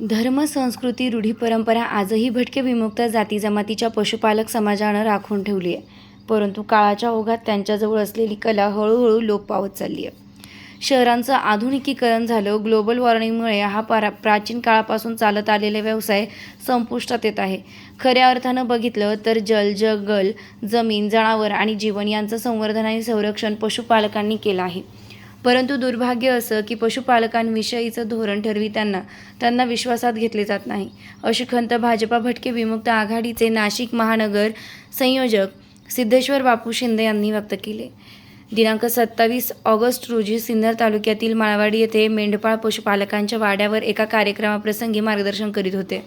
धर्म संस्कृती रूढी परंपरा आजही भटके विमुक्त जाती जमातीच्या पशुपालक समाजानं राखून ठेवली आहे. परंतु काळाच्या ओघात त्यांच्याजवळ असलेली कला हळूहळू लोप पावत चालली आहे. शहरांचं आधुनिकीकरण झालं ग्लोबल वॉर्मिंगमुळे हा पारा प्राचीन काळापासून चालत आलेले व्यवसाय संपुष्टात येत आहे. खऱ्या अर्थानं बघितलं तर जल जंगल जमीन जनावर आणि जीवन यांचं संवर्धन आणि संरक्षण पशुपालकांनी केलं आहे. परंतु दुर्भाग्य असं की पशुपालकांविषयीचं धोरण ठरविताना त्यांना विश्वासात घेतले जात नाही. अशी खंत भाजपा भटके विमुक्त आघाडीचे नाशिक महानगर संयोजक सिद्धेश्वर बापू शिंदे यांनी व्यक्त केले. दिनांक सत्तावीस ऑगस्ट रोजी सिन्नर तालुक्यातील माळवाडी येथे मेंढपाळ पशुपालकांच्या वाड्यावर एका कार्यक्रमाप्रसंगी मार्गदर्शन करीत होते.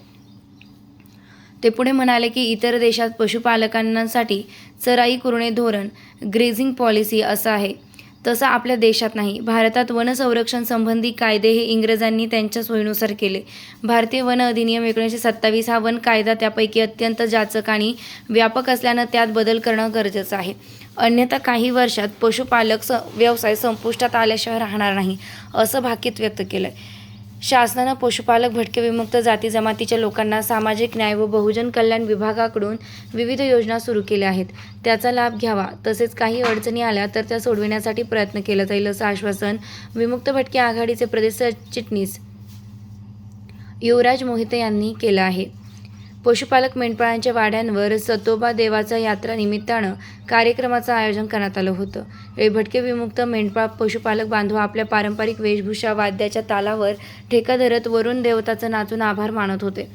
ते पुढे म्हणाले की इतर देशात पशुपालकांसाठी चराई कुरणे धोरण ग्रेझिंग पॉलिसी असं आहे. तसं आपल्या देशात नाही. भारतात वन संरक्षण संबंधी कायदे हे इंग्रजांनी त्यांच्या सोयीनुसार केले. भारतीय वन अधिनियम एकोणीसशे सत्तावीस हा वन कायदा त्यापैकी अत्यंत जाचक आणि व्यापक असल्यानं त्यात बदल करणं गरजेचं आहे. अन्यथा काही वर्षात पशुपालक स व्यवसाय संपुष्टात आल्याशिवाय राहणार नाही असं भाकीत व्यक्त केलं आहे शासनानं पशुपालक भटके विमुक्त जाती जमातीच्या लोकांना सामाजिक न्याय व बहुजन कल्याण विभागाकडून विविध योजना सुरू केल्या आहेत. त्याचा लाभ घ्यावा. तसेच काही अडचणी आल्या तर त्या सोडविण्यासाठी प्रयत्न केला जाईल असं आश्वासन विमुक्त भटके आघाडीचे प्रदेश सरचिटणीस युवराज मोहिते यांनी केलं आहे. पशुपालक मेंढपाळांच्या वाड्यांवर सतोबा देवाचा यात्रा निमित्तानं कार्यक्रमाचं आयोजन करण्यात आलं होतं. यावेळी भटके विमुक्त मेंढपाळ पशुपालक बांधव आपल्या पारंपरिक वेशभूषा वाद्याच्या तालावर ठेका धरत वरुण देवताचं नाचून आभार मानत होते.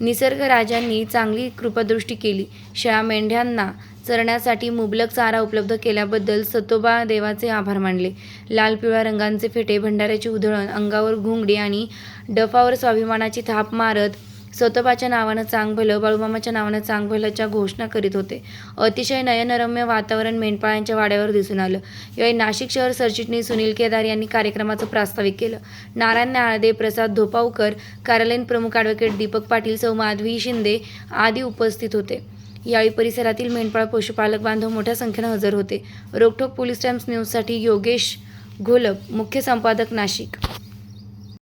निसर्ग राजांनी चांगली कृपादृष्टी केली. शेळ्या मेंढ्यांना चरण्यासाठी मुबलक चारा उपलब्ध केल्याबद्दल सतोबा देवाचे आभार मानले. लाल पिवळ्या रंगांचे फेटे भंडाऱ्याची उधळण अंगावर घुंगडी आणि डफावर स्वाभिमानाची थाप मारत सतोबाच्या नावानं चांगभलं बाळूमामाच्या नावानं चांगभलंच्या घोषणा करीत होते. अतिशय नयनरम्य वातावरण मेंढपाळांच्या वाड्यावर दिसून आलं. यावेळी नाशिक शहर सरचिटणीस सुनील केदार यांनी कार्यक्रमाचं प्रास्ताविक केलं. नारायण नाळदे प्रसाद धोपावकर कार्यालयीन प्रमुख ॲडव्होकेट दीपक पाटील सौ माधवी शिंदे आदी उपस्थित होते. यावेळी परिसरातील मेंढपाळ पशुपालक बांधव मोठ्या संख्येनं हजर होते. रोखोक पोलीस टाइम्स न्यूजसाठी योगेश घोलप मुख्य संपादक नाशिक.